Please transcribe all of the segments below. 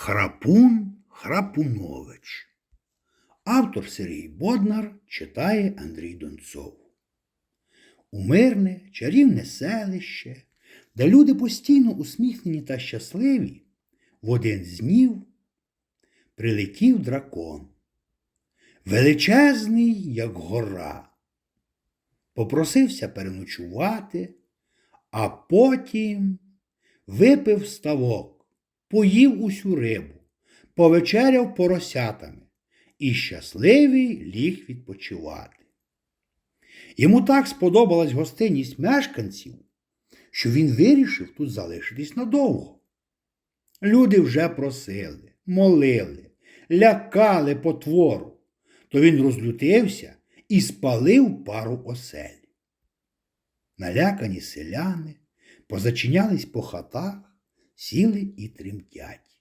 Храпун Храпунович. Автор Сергій Боднар читає Андрій Донцов. У мирне, чарівне селище, де люди постійно усміхнені та щасливі, в один з днів прилетів дракон. Величезний, як гора. Попросився переночувати, а потім випив ставок, поїв усю рибу, повечеряв поросятами і щасливий ліг відпочивати. Йому так сподобалась гостинність мешканців, що він вирішив тут залишитись надовго. Люди вже просили, молили, лякали потвору, то він розлютився і спалив пару осель. Налякані селяни позачинялись по хатах, сіли і тремтять.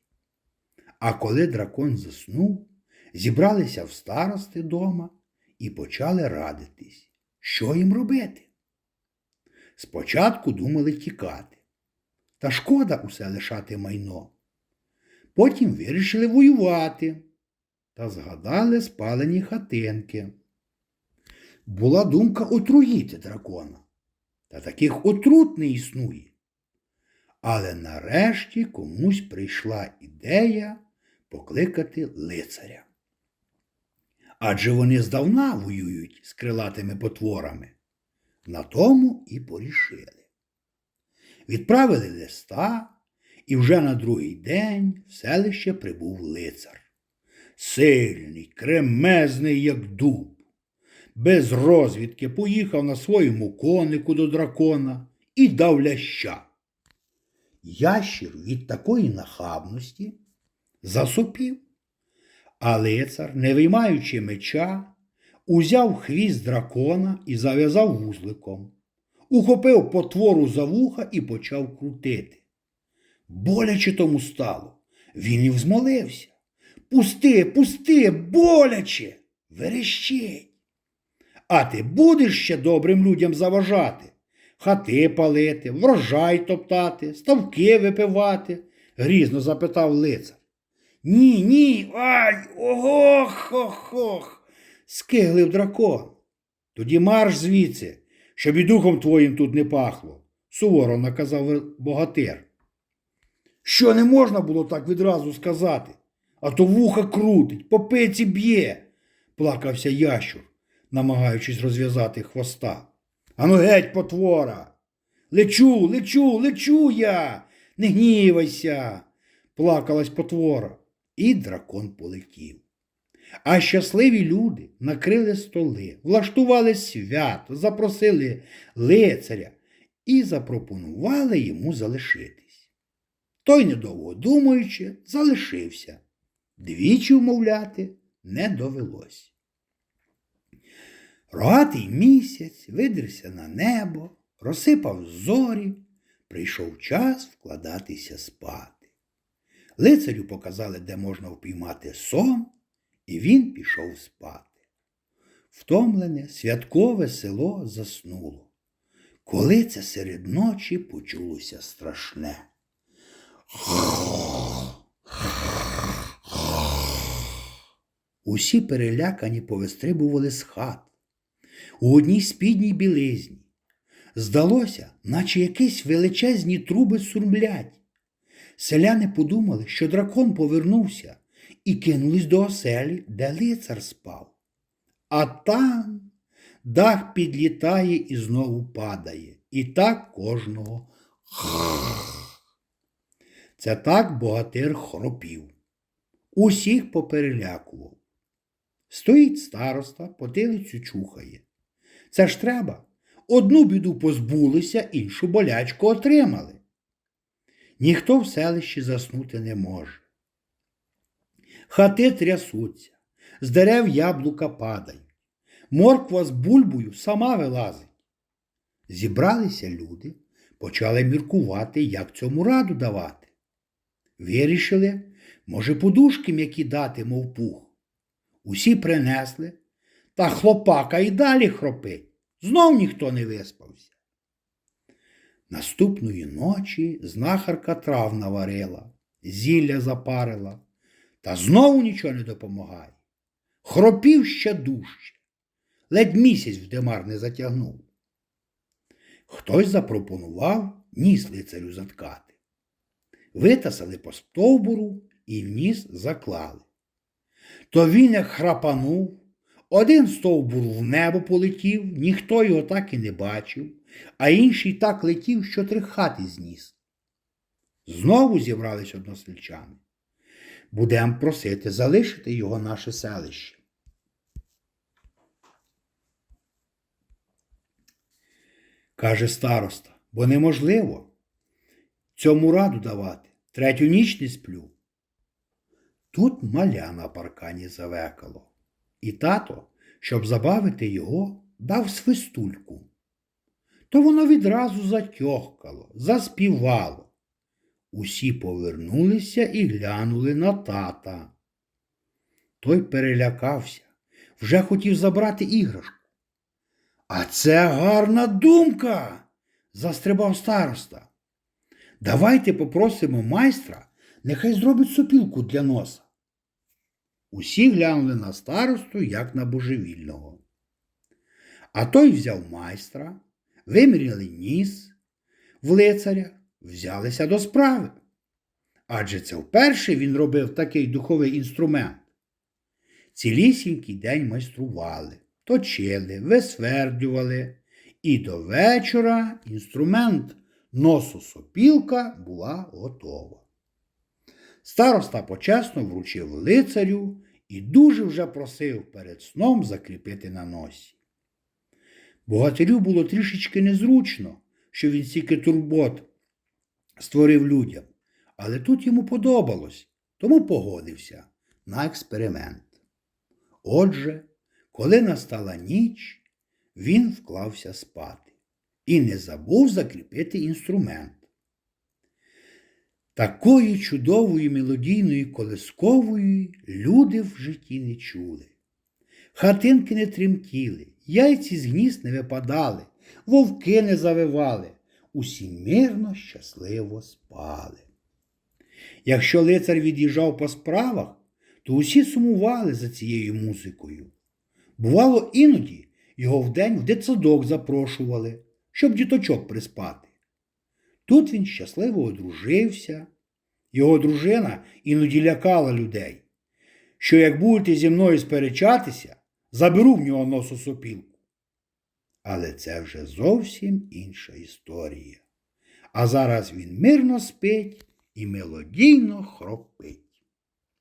А коли дракон заснув, зібралися в старости дома і почали радитись, що їм робити. Спочатку думали тікати, та шкода усе лишати майно. Потім вирішили воювати та згадали спалені хатинки. Була думка отруїти дракона, та таких отрут не існує. Але нарешті комусь прийшла ідея покликати лицаря. Адже вони здавна воюють з крилатими потворами. На тому і порішили. Відправили листа, і вже на другий день в селище прибув лицар. Сильний, кремезний, як дуб. Без розвідки поїхав на своєму конику до дракона і дав ляща. Ящір від такої нахабності засопів, а лицар, не виймаючи меча, узяв хвіст дракона і зав'язав вузликом, ухопив потвору за вуха і почав крутити. Боляче тому стало. Він і взмолився. Пусти, пусти, боляче, верещить. А ти будеш ще добрим людям заважати, хати палити, врожай топтати, ставки випивати? грізно запитав лицар. Ні, ні, ай, ох, ох, ох, скиглив дракон. Тоді марш звідси, щоб і духом твоїм тут не пахло, суворо наказав богатир. Що не можна було так відразу сказати, а то вуха крутить, по пиці б'є, плакався ящур, намагаючись розв'язати хвоста. Ану геть, потвора. Лечу, лечу, лечу я. Не гнівайся, плакалась потвора, і дракон полетів. А щасливі люди накрили столи, влаштували свято, запросили лицаря і запропонували йому залишитись. Той, недовго думаючи, залишився. Двічі вмовляти не довелось. Рогатий місяць видерся на небо, розсипав зорі, прийшов час вкладатися спати. Лицарю показали, де можна впіймати сон, і він пішов спати. Втомлене святкове село заснуло. Коли це серед ночі почулося страшне. Усі перелякані повистрибували з хат. У одній спідній білизні. Здалося, наче якісь величезні труби сурмлять. Селяни подумали, що дракон повернувся і кинулись до оселі, де лицар спав. А там дах підлітає і знову падає. І так кожного. Це так богатир хропів. Усіх поперелякував. Стоїть староста, потилицю чухає. Це ж треба. Одну біду позбулися, іншу болячку отримали. Ніхто в селищі заснути не може. Хати трясуться, з дерев яблука падають, морква з бульбою сама вилазить. Зібралися люди, почали міркувати, як цьому раду давати. Вирішили, може, подушки м'які дати, мов пух. Усі принесли, та хлопака і далі хропить. Знов ніхто не виспався. Наступної ночі знахарка трав наварила, зілля запарила, та знову нічого не допомагає. Хропів ще дужче, ледь місяць в демар не затягнув. Хтось запропонував ніс лицарю заткати. Витасали по стовбуру і в ніс заклали. То він як храпанув, один стовбур в небо полетів, ніхто його так і не бачив, а інший так летів, що три хати зніс. Знову зібрались односельчани. Будем просити залишити його наше селище. Каже староста, бо неможливо цьому раду давати. Третю ніч не сплю. Тут маля на паркані завекало, і тато, щоб забавити його, дав свистульку. То воно відразу затьохкало, заспівало. Усі повернулися і глянули на тата. Той перелякався, вже хотів забрати іграшку. А це гарна думка, застрибав староста. Давайте попросимо майстра, нехай зробить сопілку для носа. Усі глянули на старосту, як на божевільного. А той взяв майстра, виміряли ніс в лицаря, взялися до справи. Адже це вперше він робив такий духовий інструмент. Цілісінький день майстрували, точили, висвердлювали, і до вечора інструмент нососопілка була готова. Староста почесно вручив лицарю і дуже вже просив перед сном закріпити на носі. Богатирю було трішечки незручно, що він стільки турбот створив людям, але тут йому подобалось, тому погодився на експеримент. Отже, коли настала ніч, він вклався спати і не забув закріпити інструмент. Такої чудової мелодійної колискової люди в житті не чули. Хатинки не тремтіли, яйці з гнізд не випадали, вовки не завивали, усі мирно, щасливо спали. Якщо лицар від'їжджав по справах, то усі сумували за цією музикою. Бувало, іноді його вдень в дитсадок запрошували, щоб діточок приспати. Тут він щасливо одружився. Його дружина іноді лякала людей, що як будете зі мною сперечатися, заберу в нього носу сопілку. Але це вже зовсім інша історія. А зараз він мирно спить і мелодійно хропить.